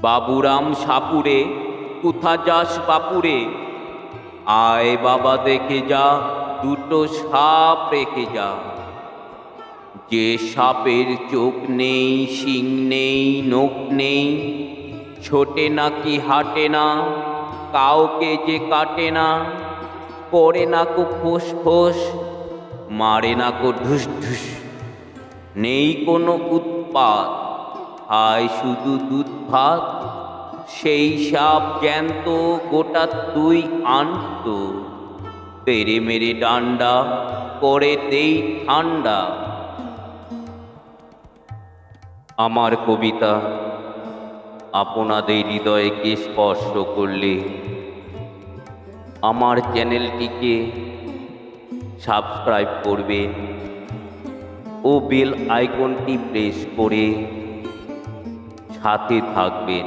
বাবুরাম সাপুরে, কোথা যাস বাপুরে? আয় বাবা, দেখে যা, দুটো সাপ রেখে যা। যে সাপের চোখ নেই, শিং নেই, নখ নেই, ছোটে নাকি হাঁটে না, কাউকে যে কাটে না করে না কো ফোস ফোস, মারে না কো ঢুস ঢুস। নেই কোনো উৎপাত আয় শুধু দুধ ভাত, সেই সাপ জ্যান্ত গোটা তুই আনত। তেরে মেরে ডান্ডা করে দেই ঠান্ডা। আমার কবিতা, আপনাদের হৃদয়কে স্পর্শ করলে। আমার চ্যানেলটিকে সাবস্ক্রাইব করবেন ও বেল আইকনটি প্রেস করে সাথে থাকবেন